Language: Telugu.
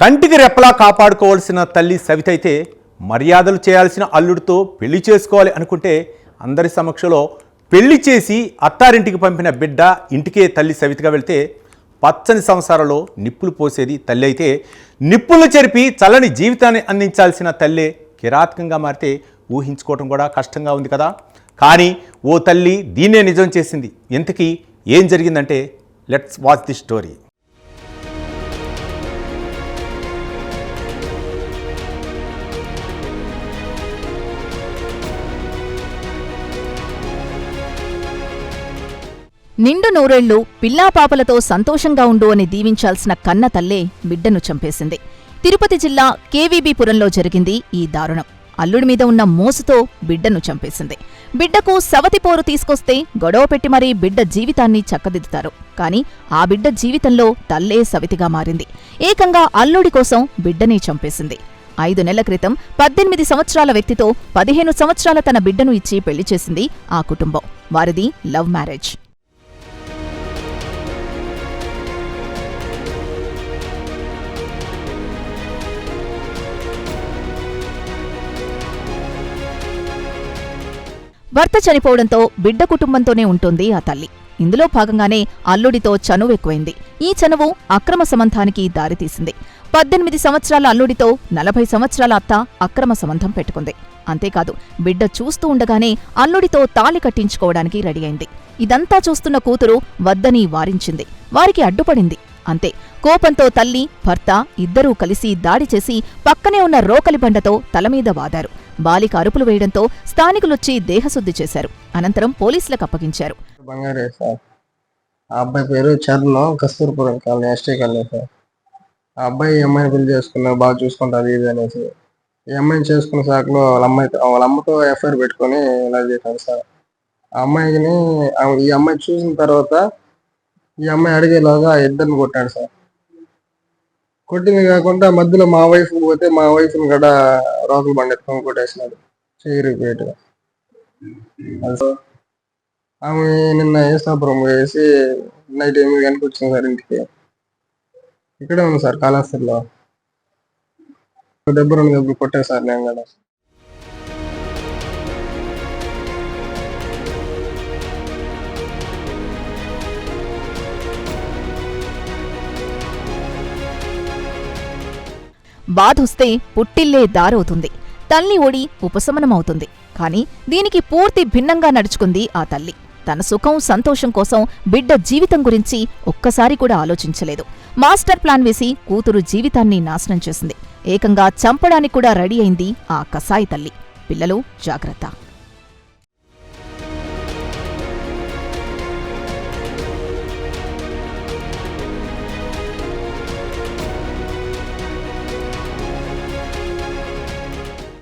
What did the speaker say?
కంటికి రెప్పలా కాపాడుకోవాల్సిన తల్లి సవిత అయితే మర్యాదలు చేయాల్సిన అల్లుడితో పెళ్ళి చేసుకోవాలి అనుకుంటే అందరి సమక్షంలో పెళ్ళి చేసి అత్తారింటికి పంపిన బిడ్డ ఇంటికే తల్లి సవితగా వెళ్తే పచ్చని సంసారంలో నిప్పులు పోసేది తల్లి అయితే నిప్పులు చెరిపి చల్లని జీవితాన్ని అందించాల్సిన తల్లే కిరాతకంగా మారితే ఊహించుకోవటం కూడా కష్టంగా ఉంది కదా. కానీ ఓ తల్లి దీన్నే నిజం చేసింది. ఇంతకీ ఏం జరిగిందంటే లెట్స్ వాచ్ ది స్టోరీ నిండు నూరేళ్ళు పిల్లాపాపలతో సంతోషంగా ఉండు అని దీవించాల్సిన కన్న తల్లే బిడ్డను చంపేసింది. తిరుపతి జిల్లా కేవీబీపురంలో జరిగింది ఈ దారుణం. అల్లుడి మీద ఉన్న మోసుతో బిడ్డను చంపేసింది. బిడ్డకు సవతిపోరు తీసుకొస్తే గొడవ పెట్టి మరీ బిడ్డ జీవితాన్ని చక్కదిద్దుతారు. కాని ఆ బిడ్డ జీవితంలో తల్లే సవితిగా మారింది. ఏకంగా అల్లుడి కోసం బిడ్డని చంపేసింది. ఐదు నెలల క్రితం పద్దెనిమిది సంవత్సరాల వ్యక్తితో పదిహేను సంవత్సరాల తన బిడ్డను ఇచ్చి పెళ్ళి చేసింది ఆ కుటుంబం. వారిది లవ్ మ్యారేజ్. భర్త చనిపోవడంతో బిడ్డ కుటుంబంతోనే ఉంటుంది ఆ తల్లి. ఇందులో భాగంగానే అల్లుడితో చనువు ఎక్కువైంది. ఈ చనువు అక్రమ సంబంధానికి దారితీసింది. పద్దెనిమిది సంవత్సరాల అల్లుడితో నలభై సంవత్సరాల అత్త అక్రమ సంబంధం పెట్టుకుంది. అంతేకాదు బిడ్డ చూస్తూ ఉండగానే అల్లుడితో తాళి కట్టించుకోవడానికి రెడీ అయింది. ఇదంతా చూస్తున్న కూతురు వద్దని వారించింది. వారికి అడ్డుపడింది. అంతే. కోపంతో తల్లి భర్త ఇద్దరూ కలిసి దాడి చేసి పక్కనే ఉన్న రోకలి బండతో తలమీద వాదారు. బాలిక అరుపులు వేయడంతో స్థానికులొచ్చి దేహశుద్ధి చేశారు. అనంతరం పోలీసులకు అప్పగించారు. సార్? ఆ అబ్బాయి పేరు Charan Kasturpuram colony ST colony sir. ఆ అబ్బాయి ఈ అమ్మాయిని పెళ్ళి చేసుకున్నారు బాగా చూసుకుంటారు ఇది అనేసి. ఈ అమ్మాయిని చేసుకున్న సాకులో వాళ్ళ అమ్మాయి వాళ్ళ అమ్మతో ఎఫ్ఐఆర్ పెట్టుకొని ఇలా చేశాను సార్. ఆ అమ్మాయిని ఈ అమ్మాయి చూసిన తర్వాత ఈ అమ్మాయి అడిగేలాగా ఇద్దరిని కొట్టాడు సార్. కొట్టింది కాకుండా మధ్యలో మా వైఫ్ పోతే మా వైఫ్ని కూడా రోకలు బండి ఎత్తుకొని కొట్టేసినాడు చేయరిపోయేట్టుగా ఆమె నిన్న ఏసాపురం వేసి నైట్ ఎనిమిది గంటలకు వచ్చింది సార్ ఇంటికి. ఇక్కడే ఉంది సార్ కాళహస్తిలో. దెబ్బ రెండు దెబ్బలు కొట్టే సార్ నేను కూడా. బాధొస్తే పుట్టిల్లే దారవుతుంది. తల్లి ఓడి ఉపశమనమవుతుంది. కాని దీనికి పూర్తి భిన్నంగా నడుచుకుంది ఆ తల్లి. తన సుఖం సంతోషం కోసం బిడ్డ జీవితం గురించి ఒక్కసారి కూడా ఆలోచించలేదు. మాస్టర్ ప్లాన్ వేసి కూతురు జీవితాన్ని నాశనం చేసింది. ఏకంగా చంపడానికి కూడా రెడీ అయింది ఆ కసాయి తల్లి. పిల్లలు జాగ్రత్త.